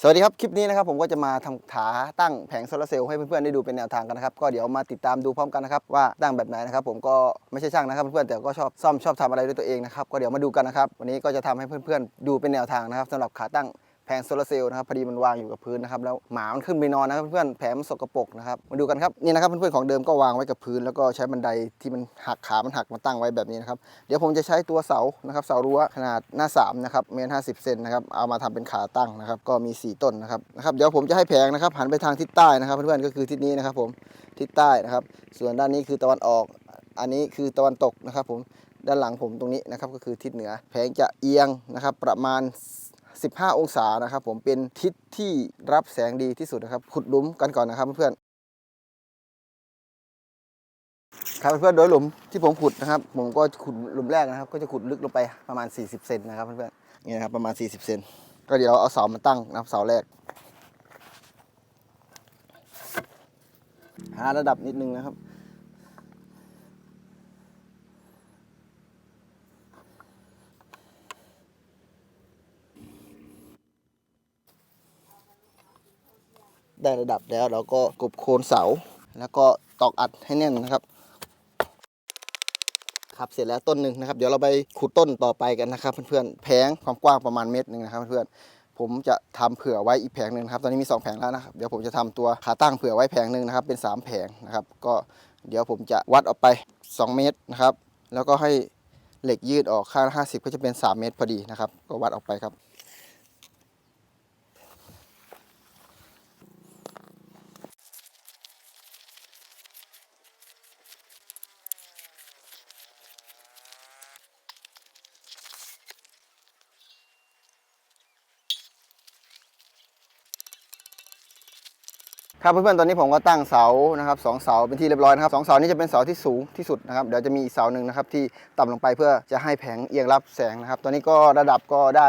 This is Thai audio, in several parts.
สวัสดีครับ คลิปนี้นะครับผมก็จะมาทำขาตั้งแผงโซลาร์เซลล์ให้เพื่อนๆได้ดูเป็นแนวทางกันนะครับ ก็เดี๋ยวมาติดตามดูพร้อมกันนะครับ ว่าตั้งแบบไหนนะครับ ผมก็ไม่ใช่ช่างนะครับเพื่อนๆแต่ก็ชอบซ่อมชอบทำอะไรด้วยตัวเองนะครับก็เดี๋ยวมาดูกันนะครับ วันนี้ก็จะทำให้เพื่อนๆดูเป็นแนวทางนะครับสำหรับขาตั้ง แผงโซลาร์เซลล์นะครับพอดีมันวางอยู่กับพื้นนะครับแล้วหมามันขึ้นไปนอนนะครับเพื่อนๆแผงมันสกปรกนะครับมาดูกันครับนี่นะครับเพื่อนๆของเดิมก็วางไว้กับพื้น แล้วก็ใช้บันไดที่มันหักขามันหักมาตั้งไว้แบบนี้นะครับเดี๋ยวผมจะใช้ตัวเสานะครับเสารั้วขนาดหน้า3นะครับเมตรห้าสิบเซนนะครับเอามาทำเป็นขาตั้งนะครับก็มี 4 ต้นนะครับนะครับเดี๋ยวผมจะให้แผงนะครับหันไปทางทิศใต้นะครับเพื่อนๆก็คือทิศนี้นะครับผมทิศใต้นะครับส่วนด้านนี้คือตะวันออก อันนี้คือตะวันตกนะครับผมด้านหลังผมตรงนี้นะครับก็คือทิศเหนือ แผงจะเอียงนะครับประมาณ 15 องศานะครับผมเป็นทิศที่รับแสงดีที่สุดนะครับขุดหลุมกันก่อนนะครับเพื่อนครับเพื่อนโดยหลุมที่ผมขุดนะครับ ผมก็ขุดหลุมแรกนะครับ ก็จะขุดลึกลงไปประมาณ 40 เซนนะครับเพื่อนๆนี่นะครับประมาณ 40 เซนก็เดี๋ยวเอาเสามาตั้งนะครับเสาแรกหาระดับนิดนึงนะครับ ได้ระดับแล้วเราก็กบโคนเสา แล้วก็ตอกอัดให้แน่นนะครับ ครับเสร็จแล้วต้นหนึ่งนะครับ เดี๋ยวเราไปขุดต้นต่อไปกันนะครับ เพื่อนๆแผงความกว้างประมาณเมตรหนึ่งนะครับเพื่อนๆผมจะทำเผื่อไว้อีกแผงหนึ่งครับตอนนี้มี 2 แผงแล้วนะครับเดี๋ยวผมจะทำตัวขาตั้งเผื่อไว้แผงหนึ่งนะครับเป็น 3 แผงนะครับ ก็เดี๋ยวผมจะวัดออกไป 2 เมตรนะครับ แล้วก็ให้เหล็กยืดออกข้างละ50ก็จะเป็น 3 เมตรพอดีนะครับ ก็วัดออกไปครับ ครับเพื่อนๆตอนนี้ผมก็ตั้งเสานะครับสองเสาเป็นที่เรียบร้อยนะครับสองเสานี้จะเป็นเสาที่สูงที่สุดนะครับเดี๋ยวจะมีอีกเสาหนึ่งนะครับที่ต่ำลงไปเพื่อจะให้แผงเอียงรับแสงนะครับ ตอนนี้ก็ระดับก็ได้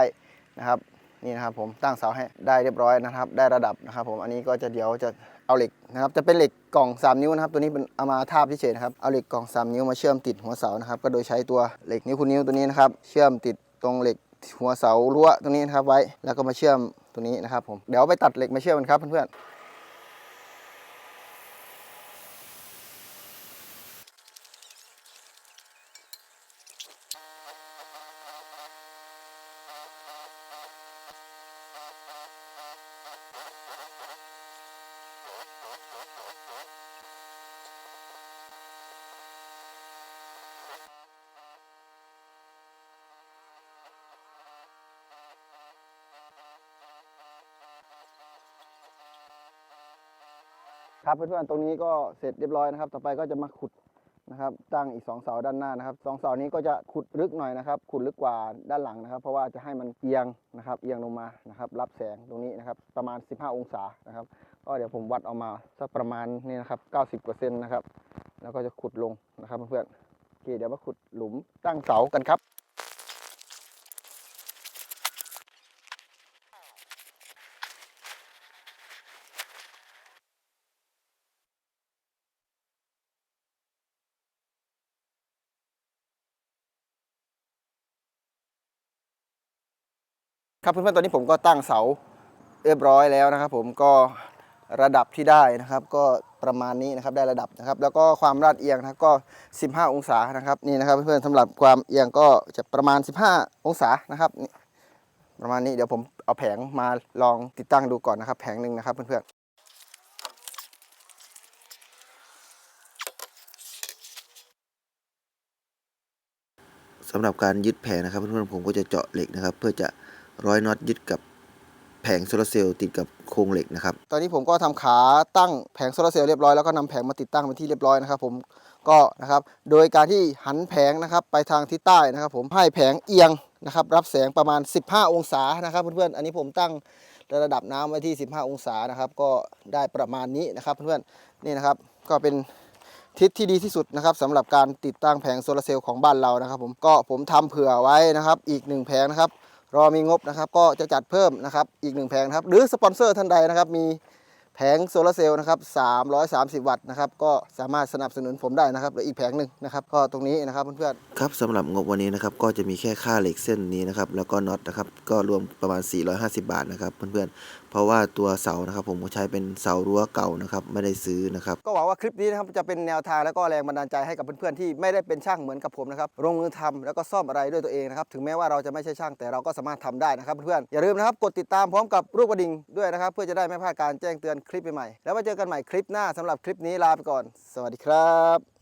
นะครับนี่นะครับผมตั้งเสาให้ได้เรียบร้อยนะครับ ได้ระดับนะครับ ผมอันนี้ก็จะเดี๋ยวจะเอาเหล็กนะครับจะเป็นเหล็กกล่อง 3 นิ้วนะครับตัวนี้เป็นเอามาทาบเฉยๆนะครับเอาเหล็กกล่อง 3 นิ้วมาเชื่อมติดหัวเสานะครับก็โดยใช้ตัวเหล็กนิ้วคูณนิ้วตัวนี้นะครับเชื่อมติดตรงเหล็กหัวเสารั้วตรงนี้นะครับไว้แล้วก็มาเชื่อมตัวนี้นะครับผมเดี๋ยวไปตัดเหล็กมาเชื่อมกันครับเพื่อนๆ ครับเพื่อนๆตรงนี้ก็เสร็จเรียบร้อยนะครับ ต่อไปก็จะมาขุดนะครับตั้งอีกสองเสาด้านหน้านะครับสองเสานี้ก็จะขุดลึกหน่อยนะครับ ขุดลึกกว่าด้านหลังนะครับ เพราะว่าจะให้มันเอียงนะครับ เอียงลงมานะครับ รับแสงตรงนี้นะครับ ประมาณ 15 องศานะครับ ก็เดี๋ยวผมวัดเอามาสักประมาณนี่นะครับ90กว่าเซนนะครับ แล้วก็จะขุดลงนะครับเพื่อนๆโอเคเดี๋ยวมาขุดหลุมตั้งเสากันครับ ครับเพื่อนๆตอนนี้ผมก็ตั้งเสาเรียบร้อยแล้วนะครับ ผมก็ระดับที่ได้นะครับ ก็ประมาณนี้นะครับได้ระดับนะครับ แล้วก็ความลาดเอียงนะครับก็ 15 องศานะครับนี่นะครับเพื่อนๆสำหรับความเอียงก็จะประมาณ 15 องศานะครับประมาณนี้เดี๋ยวผมเอาแผงมาลองติดตั้งดูก่อนนะครับ แผงหนึ่งนะครับเพื่อนๆสำหรับการยึดแผงนะครับเพื่อนๆผมก็จะเจาะเหล็กนะครับ เพื่อจะ ร้อยน็อตยึดกับแผงโซลาร์เซลล์ติดกับโครงเหล็กนะครับ ตอนนี้ผมก็ทำขาตั้งแผงโซลาร์เซลล์เรียบร้อยแล้วก็นำแผงมาติดตั้งเป็นที่เรียบร้อยนะครับ ผมก็นะครับ โดยการที่หันแผงนะครับไปทางทิศใต้นะครับ ผมให้แผงเอียงนะครับ รับแสงประมาณ 15 องศานะครับ เพื่อนๆอันนี้ผมตั้งระดับน้ำไว้ที่ 15 องศานะครับ ก็ได้ประมาณนี้นะครับ เพื่อนๆนี่นะครับก็เป็นทิศที่ดีที่สุดนะครับสำหรับการติดตั้งแผงโซลาร์เซลล์ของบ้านเรานะครับ ผมก็ผมทำเผื่อไว้นะครับ อีกหนึ่งแผงนะครับ รอมีงบนะครับ ก็จะจัดเพิ่มนะครับอีกหนึ่งแผงนะครับ หรือสปอนเซอร์ท่านใดนะครับมี แผแผงโซลาร์เซลล์นะครับ330 วัตต์นะครับก็สามารถสนับสนุนผมได้นะครับเหลืออีกแผงหนึ่งนะครับก็ตรงนี้นะครับเพื่อนๆครับสำหรับงบวันนี้นะครับก็จะมีแค่ค่าเหล็กเส้นนี้นะครับแล้วก็น็อตนะครับก็รวมประมาณ 450 บาทนะครับเพื่อนๆเพราะว่าตัวเสานะครับผมก็ใช้เป็นเสารั้วเก่านะครับไม่ได้ซื้อนะครับก็หวังว่าคลิปนี้นะครับจะเป็นแนวทางแล้วก็แรงบันดาลใจให้กับเพื่อนๆที่ไม่ได้เป็นช่างเหมือนกับผมนะครับลงมือทำแล้วก็ซ่อมอะไรด้วยตัวเองนะครับถึงแม้ว่าเราจะไม่ใช่ช่างแต่เราก็สามารถทำได้นะครับเพื่อนๆอย่าลืมนะครับกดติดตามพร้อมกับรูปกระดิ่งด้วยนะครับเพื่อจะได้ไม่พลาดการแจ้งเตือนคลิปใหม่ๆแล้วมาเจอกันใหม่คลิปหน้าสำหรับคลิปนี้ลาไปก่อน สวัสดีครับ